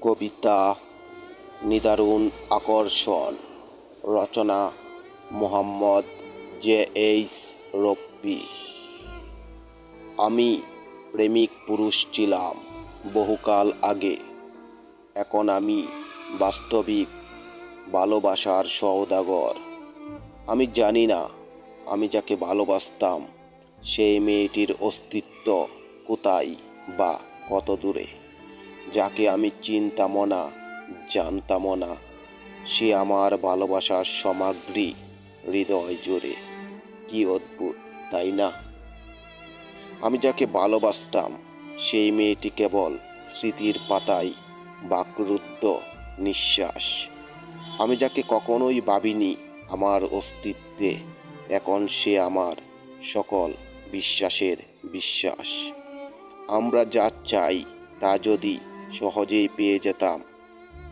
কবিতা নিদারুণ আকর্ষণ। রচনা, Mohammad J H রব্বি। আমি প্রেমিক পুরুষ ছিলাম বহুকাল আগে। এখন আমি বাস্তবিক ভালোবাসার সওদাগর। আমি জানি না, আমি যাকে ভালোবাসতাম, সেই মেয়েটির অস্তিত্ব কোথায় বা কত দূরে যাকে আমি চিনতাম না জানতাম না সে আমার ভালোবাসার সামগ্রী হৃদয় জুড়ে। কি অদ্ভুত, তাই না? আমি যাকে ভালোবাসতাম, সেই মেয়েটি কেবল স্মৃতির পাতায় বাকরুদ্ধ নিঃশ্বাস। আমি যাকে কখনোই ভাবিনি আমার অস্তিত্বে, এখন সে আমার সকল বিশ্বাসের বিশ্বাস। আমরা যা চাই তা যদি সহজেই পেয়ে যেতাম,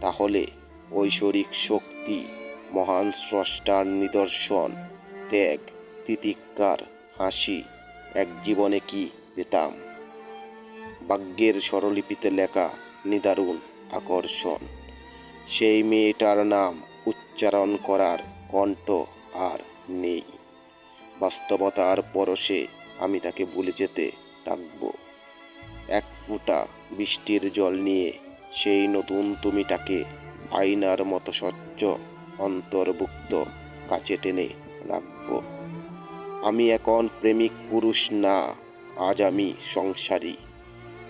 তাহলে ঐশ্বরিক শক্তি, মহান স্রষ্টার নিদর্শন, ত্যাগ, তিতিক্ষার হাসি এক জীবনে কি পেতাম? ভাগ্যের স্বরলিপিতে লেখা নিদারুণ আকর্ষণ। সেই মেয়েটার নাম উচ্চারণ করার কণ্ঠ আর নেই। বাস্তবতার পরশে আমি তাকে ভুলে যেতে থাকব। এক ফোঁটা বৃষ্টির জল নিয়ে সেই নতুন তুমিটাকে আয়নার মতো স্বচ্ছ অন্তর্ভুক্ত কাছে টেনে রাখব। আমি এখন প্রেমিক পুরুষ না, আজ আমি সংসারী।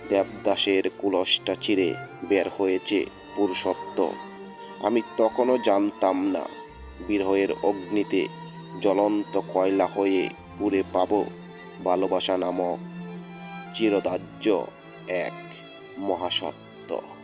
দেবদাসের কুলসটা চিরে বের হয়েছে পুরুষত্ব আমি তখনও জানতাম না বিরহের অগ্নিতে জ্বলন্ত কয়লা হয়ে পুড়ে পাব ভালোবাসা নামক চিরদাহ্য এক মহাসত্য।